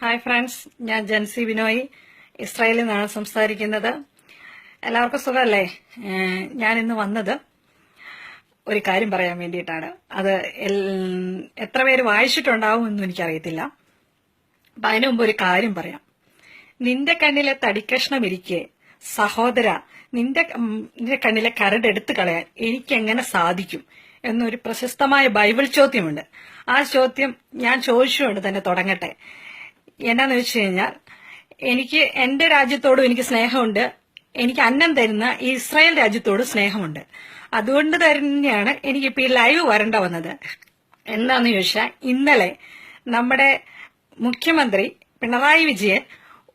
Hi friends ഞാൻ ജൻസി ബിനോയ് ഇസ്രായേലിൽ നിന്നാണ് സംസാരിക്കുന്നത്. എല്ലാവർക്കും സുഖമല്ലേ? ഞാൻ ഇന്ന് വന്നത് ഒരു കാര്യം പറയാൻ വേണ്ടിയിട്ടാണ്. അത് എത്ര പേര് വായിച്ചിട്ടുണ്ടാവും എന്നും എനിക്കറിയത്തില്ല. അപ്പൊ അതിനു മുമ്പ് ഒരു കാര്യം പറയാം. നിന്റെ കണ്ണിലെ തടിക്കഷ്ണം ഇരിക്കെ സഹോദര നിന്റെ നിന്റെ കണ്ണിലെ കരട് എടുത്തു കളയാൻ എനിക്ക് എങ്ങനെ സാധിക്കും എന്നൊരു പ്രശസ്തമായ ബൈബിൾ ചോദ്യമുണ്ട്. ആ ചോദ്യം ഞാൻ ചോദിച്ചുകൊണ്ട് തന്നെ തുടങ്ങട്ടെ. എന്നാന്ന് വെച്ച് കഴിഞ്ഞാൽ എനിക്ക് എന്റെ രാജ്യത്തോടും എനിക്ക് സ്നേഹമുണ്ട്. എനിക്ക് അന്നം തരുന്ന ഇസ്രായേൽ രാജ്യത്തോടും സ്നേഹമുണ്ട്. അതുകൊണ്ട് തന്നെയാണ് എനിക്ക് ഇപ്പൊ ഈ ലൈവ് വരണ്ട വന്നത്. എന്താന്ന് ചോദിച്ചാൽ ഇന്നലെ നമ്മുടെ മുഖ്യമന്ത്രി പിണറായി വിജയൻ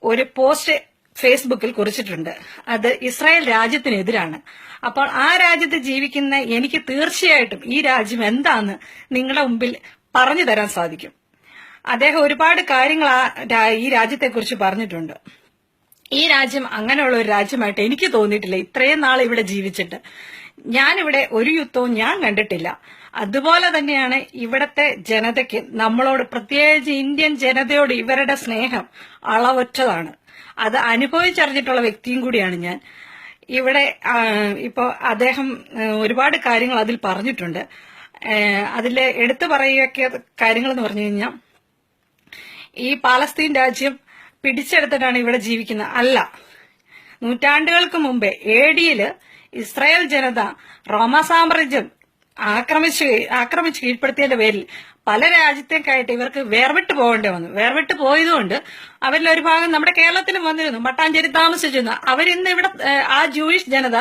ഒരു പോസ്റ്റ് ഫേസ്ബുക്കിൽ കുറിച്ചിട്ടുണ്ട്. അത് ഇസ്രായേൽ രാജ്യത്തിനെതിരാണ്. അപ്പോൾ ആ രാജ്യത്ത് ജീവിക്കുന്ന എനിക്ക് തീർച്ചയായിട്ടും ഈ രാജ്യം എന്താന്ന് നിങ്ങളുടെ മുമ്പിൽ പറഞ്ഞു തരാൻ സാധിക്കും. അദ്ദേഹം ഒരുപാട് കാര്യങ്ങൾ ഈ രാജ്യത്തെക്കുറിച്ച് പറഞ്ഞിട്ടുണ്ട്. ഈ രാജ്യം അങ്ങനെയുള്ള ഒരു രാജ്യമായിട്ട് എനിക്ക് തോന്നിയിട്ടില്ല. ഇത്രയും നാൾ ഇവിടെ ജീവിച്ചിട്ട്. ഞാനിവിടെ ഒരു യുദ്ധവും ഞാൻ കണ്ടിട്ടില്ല. അതുപോലെ തന്നെയാണ് ഇവിടത്തെ ജനതയ്ക്ക് നമ്മളോട് പ്രത്യേകിച്ച് ഇന്ത്യൻ ജനതയോട് ഇവരുടെ സ്നേഹം അളവറ്റതാണ്. അത് അനുഭവിച്ചറിഞ്ഞിട്ടുള്ള വ്യക്തിയും കൂടിയാണ് ഞാൻ. ഇവിടെ ഇപ്പോൾ ഇപ്പോ അദ്ദേഹം ഒരുപാട് കാര്യങ്ങൾ അതിൽ പറഞ്ഞിട്ടുണ്ട്. അതിൽ എടുത്തു പറയുക കാര്യങ്ങൾ എന്ന് പറഞ്ഞു കഴിഞ്ഞാൽ ഈ പാലസ്തീൻ രാജ്യം പിടിച്ചെടുത്തിട്ടാണ് ഇവിടെ ജീവിക്കുന്നത്. അല്ല നൂറ്റാണ്ടുകൾക്ക് മുമ്പേ എ ഇസ്രായേൽ ജനത റോമ സാമ്രാജ്യം ആക്രമിച്ച് ആക്രമിച്ച് കീഴ്പ്പെടുത്തിയതിന്റെ പേരിൽ പല രാജ്യത്തേക്കായിട്ട് ഇവർക്ക് വേർവിട്ട് പോകേണ്ടി വന്നു. വേർവിട്ട് പോയതുകൊണ്ട് അവരിൽ ഒരു ഭാഗം നമ്മുടെ കേരളത്തിലും വന്നിരുന്നു. മട്ടാഞ്ചേരി താമസിച്ചിരുന്നു. അവരിന്ന് ഇവിടെ ആ ജൂയിഷ് ജനത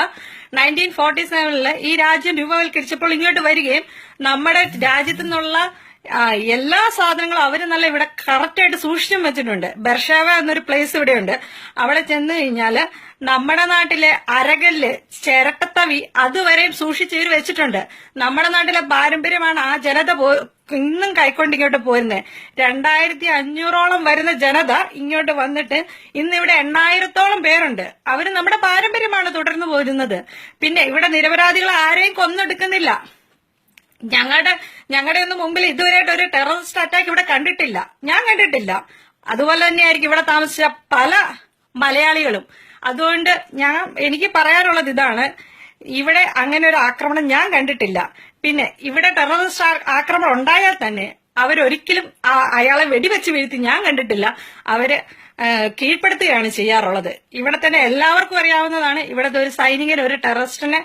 നയന്റീൻ ഫോർട്ടി സെവനിൽ ഈ രാജ്യം രൂപവൽക്കരിച്ചപ്പോൾ ഇങ്ങോട്ട് വരികയും നമ്മുടെ രാജ്യത്തു നിന്നുള്ള ആ, എല്ലാ സാധനങ്ങളും അവർ നല്ല ഇവിടെ കറക്റ്റ് ആയിട്ട് സൂക്ഷിച്ചും വെച്ചിട്ടുണ്ട്. ബർഷാവ എന്നൊരു പ്ലേസ് ഇവിടെയുണ്ട്. അവിടെ ചെന്ന് കഴിഞ്ഞാൽ നമ്മുടെ നാട്ടിലെ അരകല്ല് ചിരട്ടത്തവി അതുവരെയും സൂക്ഷിച്ച് ഇവർ വെച്ചിട്ടുണ്ട്. നമ്മുടെ നാട്ടിലെ പാരമ്പര്യമാണ് ആ ജനത ഇന്നും കൈക്കൊണ്ട് ഇങ്ങോട്ട് പോരുന്നത് രണ്ടായിരത്തി അഞ്ഞൂറോളം വരുന്ന ജനത ഇങ്ങോട്ട് വന്നിട്ട് ഇന്ന് ഇവിടെ എണ്ണായിരത്തോളം പേരുണ്ട്. അവർ നമ്മുടെ പാരമ്പര്യമാണ് തുടർന്നു പോരുന്നത്. പിന്നെ ഇവിടെ നിരപരാധികൾ ആരെയും കൊന്നെടുക്കുന്നില്ല. ഞങ്ങളുടെ ഞങ്ങളുടെ ഒന്നും മുമ്പിൽ ഇതുവരെയായിട്ട് ഒരു ടെററിസ്റ്റ് അറ്റാക്ക് ഇവിടെ കണ്ടിട്ടില്ല. ഞാൻ കണ്ടിട്ടില്ല. അതുപോലെ തന്നെയായിരിക്കും ഇവിടെ താമസിച്ച പല മലയാളികളും. അതുകൊണ്ട് ഞാൻ എനിക്ക് പറയാനുള്ളത് ഇതാണ്. ഇവിടെ അങ്ങനെ ഒരു ആക്രമണം ഞാൻ കണ്ടിട്ടില്ല. പിന്നെ ഇവിടെ ടെററിസ്റ്റ് ആക്രമണം ഉണ്ടായാൽ തന്നെ അവരൊരിക്കലും അയാളെ വെടിവെച്ച് വീഴ്ത്തി ഞാൻ കണ്ടിട്ടില്ല. അവർ കീഴ്പ്പെടുത്തുകയാണ് ചെയ്യാറുള്ളത്. ഇവിടെ തന്നെ എല്ലാവർക്കും അറിയാവുന്നതാണ്. ഇവിടുത്തെ ഒരു സൈനികൻ ഒരു ടെററിസ്റ്റിനെ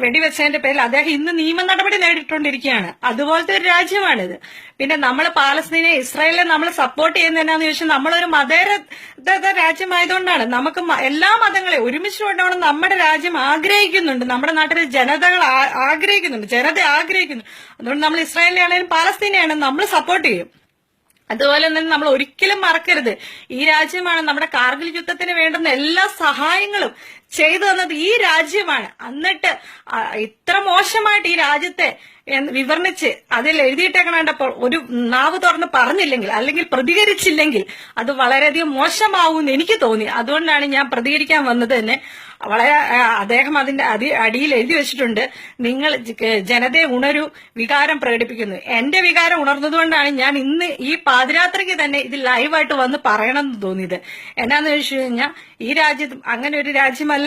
വെടിവെച്ചതിന്റെ പേരിൽ അദ്ദേഹം ഇന്ന് നിയമ നടപടി നേരിട്ടുകൊണ്ടിരിക്കുകയാണ് അതുപോലത്തെ ഒരു രാജ്യമാണിത്. പിന്നെ നമ്മൾ പാലസ്തീനെ ഇസ്രായേലിനെ നമ്മൾ സപ്പോർട്ട് ചെയ്യുന്നതെന്നാന്ന് ചോദിച്ചാൽ നമ്മളൊരു മതേതര രാജ്യമായതുകൊണ്ടാണ്. നമുക്ക് എല്ലാ മതങ്ങളെ ഒരുമിച്ച് കൊണ്ടുപോകണം നമ്മുടെ രാജ്യം ആഗ്രഹിക്കുന്നുണ്ട്. നമ്മുടെ നാട്ടിലെ ജനതകൾ ആഗ്രഹിക്കുന്നുണ്ട്. ജനത ആഗ്രഹിക്കുന്നു അതുകൊണ്ട് നമ്മൾ ഇസ്രായേലിനെ ആണെങ്കിലും പാലസ്തീനെ ആണെങ്കിലും നമ്മൾ സപ്പോർട്ട് ചെയ്യും. അതുപോലെ തന്നെ നമ്മൾ ഒരിക്കലും മറക്കരുത്. ഈ രാജ്യമാണ് നമ്മുടെ കാർഗിൽ യുദ്ധത്തിന് വേണ്ടുന്ന എല്ലാ സഹായങ്ങളും ചെയ്തു തന്നത് ഈ രാജ്യമാണ്. എന്നിട്ട് ഇത്ര മോശമായിട്ട് ഈ രാജ്യത്തെ വിവരണിച്ച് അതിൽ എഴുതിയിട്ടേക്കണ കണ്ടപ്പോൾ ഒരു നാവ് തുറന്ന് പറഞ്ഞില്ലെങ്കിൽ അല്ലെങ്കിൽ പ്രതികരിച്ചില്ലെങ്കിൽ അത് വളരെയധികം മോശമാവുമെന്ന് എനിക്ക് തോന്നി. അതുകൊണ്ടാണ് ഞാൻ പ്രതികരിക്കാൻ വന്നത് തന്നെ. വളരെ അദ്ദേഹം അതിന്റെ അടി അടിയിൽ എഴുതി വെച്ചിട്ടുണ്ട്. നിങ്ങൾ ജനതയെ ഉണരു വികാരം പ്രകടിപ്പിക്കുന്നു. എന്റെ വികാരം ഉണർന്നതുകൊണ്ടാണ് ഞാൻ ഇന്ന് ഈ പാതിരാത്രിക്ക് തന്നെ ഇത് ലൈവായിട്ട് വന്ന് പറയണമെന്ന് തോന്നിയത്. എന്നാന്ന് ചോദിച്ചു കഴിഞ്ഞാൽ ഈ രാജ്യത്ത് അങ്ങനെ ഒരു രാജ്യമല്ല.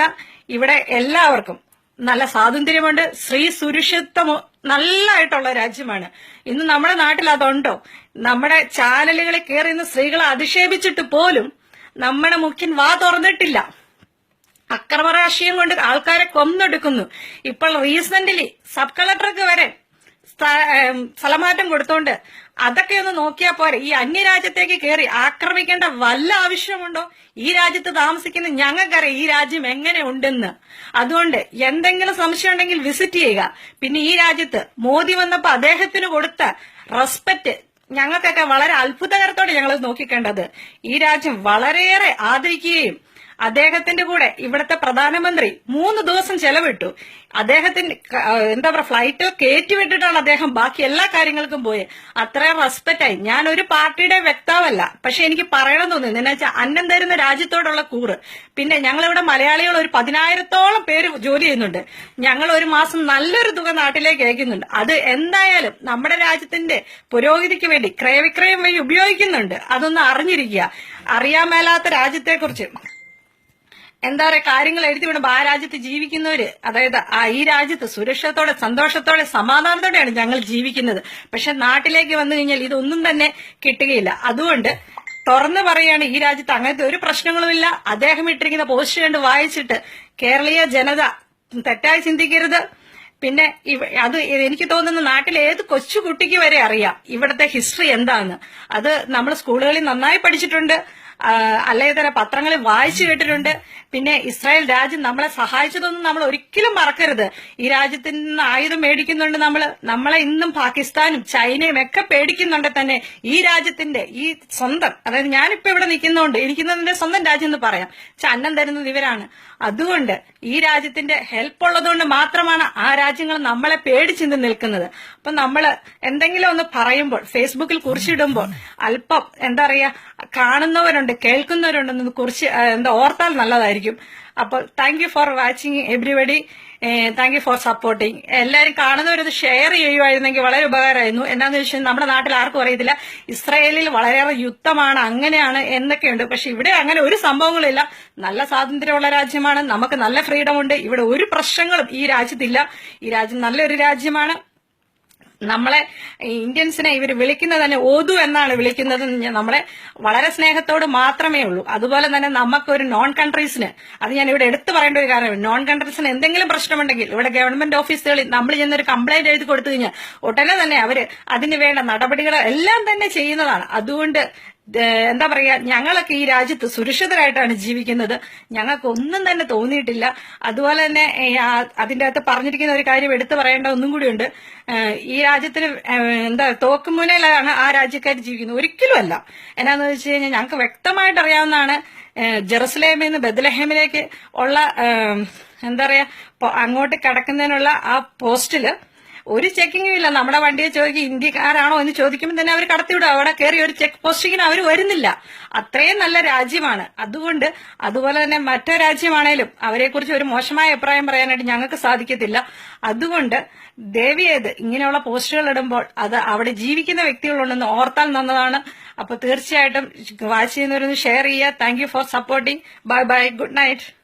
ഇവിടെ എല്ലാവർക്കും നല്ല സ്വാതന്ത്ര്യമുണ്ട്. സ്ത്രീ സുരക്ഷിതമോ നല്ലതായിട്ടുള്ള രാജ്യമാണ്. ഇന്ന് നമ്മുടെ നാട്ടിൽ അതുണ്ടോ? നമ്മുടെ ചാനലുകളിൽ കയറി ഇന്ന് സ്ത്രീകളെ അധിക്ഷേപിച്ചിട്ട് പോലും നമ്മുടെ മുഖ്യൻ വാ തുറന്നിട്ടില്ല. അക്രമരാശിയും കൊണ്ട് ആൾക്കാരെ കൊന്നെടുക്കുന്നു. ഇപ്പോൾ റീസെന്റ്ലി സബ് കളക്ടർക്ക് വരെ സ്ഥലമാറ്റം കൊടുത്തോണ്ട് അതൊക്കെ ഒന്ന് നോക്കിയാൽ പോരെ. ഈ അന്യരാജ്യത്തേക്ക് കയറി ആക്രമിക്കേണ്ട വല്ല ആവശ്യമുണ്ടോ? ഈ രാജ്യത്ത് താമസിക്കുന്ന ഞങ്ങൾക്കറിയാം ഈ രാജ്യം എങ്ങനെ ഉണ്ടെന്ന്. അതുകൊണ്ട് എന്തെങ്കിലും സംശയം ഉണ്ടെങ്കിൽ വിസിറ്റ് ചെയ്യുക. പിന്നെ ഈ രാജ്യത്ത് മോദി വന്നപ്പോ അദ്ദേഹത്തിന് കൊടുത്ത റെസ്പെക്ട് ഞങ്ങൾക്കൊക്കെ വളരെ അത്ഭുതകരത്തോടെ ഞങ്ങൾ നോക്കിക്കേണ്ടത്. ഈ രാജ്യം വളരെയേറെ ആദരിക്കുകയും അദ്ദേഹത്തിന്റെ കൂടെ ഇവിടുത്തെ പ്രധാനമന്ത്രി മൂന്ന് ദിവസം ചെലവിട്ടു. അദ്ദേഹത്തിന്റെ എന്താ പറയുക ഫ്ലൈറ്റ് കയറ്റിവിട്ടിട്ടാണ് അദ്ദേഹം ബാക്കി എല്ലാ കാര്യങ്ങൾക്കും പോയത് അത്രയും റെസ്പെക്റ്റ് ആയി. ഞാൻ ഒരു പാർട്ടിയുടെ വ്യക്താവല്ല. പക്ഷെ എനിക്ക് പറയണം തോന്നി എന്നു വെച്ചാൽ അന്നം തരുന്ന രാജ്യത്തോടുള്ള കൂറ്. പിന്നെ ഞങ്ങളിവിടെ മലയാളികൾ ഒരു പതിനായിരത്തോളം പേര് ജോലി ചെയ്യുന്നുണ്ട്. ഞങ്ങൾ ഒരു മാസം നല്ലൊരു തുക നാട്ടിലേക്ക് അയക്കുന്നുണ്ട്. അത് എന്തായാലും നമ്മുടെ രാജ്യത്തിന്റെ പുരോഗതിക്ക് വേണ്ടി ക്രയവിക്രയം വഴി ഉപയോഗിക്കുന്നുണ്ട്. അതൊന്ന് അറിഞ്ഞിരിക്കുക. അറിയാൻ മേലാത്ത രാജ്യത്തെക്കുറിച്ച്. എന്താ പറയാ കാര്യങ്ങൾ എഴുതി വിടുമ്പോ ആ രാജ്യത്ത് ജീവിക്കുന്നവര് അതായത് ആ ഈ രാജ്യത്ത് സുരക്ഷത്തോടെ സന്തോഷത്തോടെ സമാധാനത്തോടെയാണ് ഞങ്ങൾ ജീവിക്കുന്നത്. പക്ഷെ നാട്ടിലേക്ക് വന്നു കഴിഞ്ഞാൽ ഇതൊന്നും തന്നെ കിട്ടുകയില്ല. അതുകൊണ്ട് തുറന്നു പറയാണ് ഈ രാജ്യത്ത് അങ്ങനത്തെ ഒരു പ്രശ്നങ്ങളുമില്ല അദ്ദേഹം ഇട്ടിരിക്കുന്ന പോസ്റ്റ് കണ്ട് വായിച്ചിട്ട് കേരളീയ ജനത തെറ്റായി ചിന്തിക്കരുത്. പിന്നെ അത് എനിക്ക് തോന്നുന്നു നാട്ടിൽ ഏത് കൊച്ചു കുട്ടിക്ക് വരെ അറിയാം ഇവിടുത്തെ ഹിസ്റ്ററി എന്താണ് അത് നമ്മൾ സ്കൂളുകളിൽ നന്നായി പഠിച്ചിട്ടുണ്ട്. തന്നെ പത്രങ്ങളിൽ വായിച്ചു കേട്ടിട്ടുണ്ട്. പിന്നെ ഇസ്രായേൽ രാജ്യം നമ്മളെ സഹായിച്ചതൊന്നും നമ്മൾ ഒരിക്കലും മറക്കരുത്. ഈ രാജ്യത്തിൽ നിന്ന് ആയുധം മേടിക്കുന്നുണ്ട് നമ്മൾ നമ്മളെ ഇന്നും പാകിസ്ഥാനും ചൈനയും ഒക്കെ പേടിക്കുന്നുണ്ട് തന്നെ ഈ രാജ്യത്തിന്റെ ഈ സ്വന്തം. അതായത് ഞാനിപ്പോ ഇവിടെ നിൽക്കുന്നതുകൊണ്ട് എനിക്കുന്നതിന്റെ സ്വന്തം രാജ്യം എന്ന് പറയാം. അന്നം തരുന്നത് ഇവരാണ്. അതുകൊണ്ട് ഈ രാജ്യത്തിന്റെ ഹെൽപ്പ് ഉള്ളതുകൊണ്ട് മാത്രമാണ് ആ രാജ്യങ്ങൾ നമ്മളെ പേടിച്ചിന്ന് നിൽക്കുന്നത്. അപ്പൊ നമ്മൾ എന്തെങ്കിലും ഒന്ന് പറയുമ്പോൾ ഫേസ്ബുക്കിൽ കുറിച്ചിടുമ്പോൾ അല്പം എന്താ പറയാ കാണുന്നവരുണ്ട്. കേൾക്കുന്നവരുണ്ടെന്ന് കുറിച്ച് എന്താ ഓർത്താൽ നല്ലതായിരിക്കും. അപ്പോൾ thank you for watching everybody thank you for supporting എല്ലാവരും കാണുന്നവരത് ഷെയർ ചെയ്യുമായിരുന്നെങ്കിൽ വളരെ ഉപകാരമായിരുന്നു. എന്താന്ന് വെച്ചാൽ നമ്മുടെ നാട്ടിൽ ആർക്കും അറിയത്തില്ല. ഇസ്രായേലിൽ വളരെയേറെ യുദ്ധമാണ് അങ്ങനെയാണ് എന്നൊക്കെയുണ്ട്. പക്ഷെ ഇവിടെ അങ്ങനെ ഒരു സംഭവങ്ങളില്ല. നല്ല സ്വാതന്ത്ര്യമുള്ള രാജ്യമാണ്. നമുക്ക് നല്ല ഫ്രീഡം ഉണ്ട്. ഇവിടെ ഒരു പ്രശ്നങ്ങളും ഈ രാജ്യത്തില്ല. ഈ രാജ്യം നല്ലൊരു രാജ്യമാണ്. നമ്മളെ ഇന്ത്യൻസിനെ ഇവർ വിളിക്കുന്നത് തന്നെ ഓതു എന്നാണ് വിളിക്കുന്നത് നമ്മളെ വളരെ സ്നേഹത്തോട് മാത്രമേ ഉള്ളൂ. അതുപോലെ തന്നെ നമുക്കൊരു നോൺ കൺട്രീസിന് അത് ഞാൻ ഇവിടെ എടുത്തു പറയേണ്ട ഒരു കാര്യം നോൺ കൺട്രീസിന് എന്തെങ്കിലും പ്രശ്നമുണ്ടെങ്കിൽ ഇവിടെ ഗവൺമെന്റ് ഓഫീസുകളിൽ നമ്മൾ ചെന്നൊരു കംപ്ലൈന്റ് എഴുതി കൊടുത്തു കഴിഞ്ഞാൽ ഉടനെ തന്നെ അവർ അതിന് വേണ്ട നടപടികൾ എല്ലാം തന്നെ ചെയ്യുന്നതാണ്. അതുകൊണ്ട് എന്താ പറയാ ഞങ്ങളൊക്കെ ഈ രാജ്യത്ത് സുരക്ഷിതരായിട്ടാണ് ജീവിക്കുന്നത്. ഞങ്ങൾക്ക് ഒന്നും തന്നെ തോന്നിയിട്ടില്ല. അതുപോലെ തന്നെ അതിന്റെ അകത്ത് പറഞ്ഞിരിക്കുന്ന ഒരു കാര്യം എടുത്തു പറയേണ്ട ഒന്നും കൂടിയുണ്ട്. ഈ രാജ്യത്തിന് എന്താ തോക്കുമുനയിലാണ് ആ രാജ്യക്കാർ ജീവിക്കുന്നത്. ഒരിക്കലും അല്ല എന്നാന്ന് വെച്ച് കഴിഞ്ഞാൽ ഞങ്ങൾക്ക് വ്യക്തമായിട്ട് അറിയാവുന്നതാണ് ജെറുസലേമിൽ നിന്ന് ബദലഹേമിലേക്ക് ഉള്ള എന്താ പറയാ അങ്ങോട്ട് കടക്കുന്നതിനുള്ള ആ പോസ്റ്റിൽ ഒരു ചെക്കിങ്ങും ഇല്ല. നമ്മുടെ വണ്ടിയെ ചോദിക്കും ഇന്ത്യക്കാരാണോ എന്ന് ചോദിക്കുമ്പോൾ തന്നെ അവർ കടത്തിവിടും. അവിടെ കയറി ഒരു ചെക്ക് പോസ്റ്റിങ്ങിന് അവർ വരുന്നില്ല. അത്രയും നല്ല രാജ്യമാണ്. അതുകൊണ്ട് അതുപോലെ തന്നെ മറ്റു രാജ്യമാണേലും അവരെക്കുറിച്ച് ഒരു മോശമായ അഭിപ്രായം പറയാനായിട്ട് ഞങ്ങൾക്ക് സാധിക്കത്തില്ല. അതുകൊണ്ട് ദേവിയേത് ഇങ്ങനെയുള്ള പോസ്റ്റുകൾ ഇടുമ്പോൾ അത് അവിടെ ജീവിക്കുന്ന വ്യക്തികളുണ്ടെന്ന് ഓർത്താൽ നന്നതാണ്. അപ്പൊ തീർച്ചയായിട്ടും വാച്ച് ചെയ്യുന്നവരൊന്ന് ഷെയർ ചെയ്യുക. Thank for supporting bye bye good night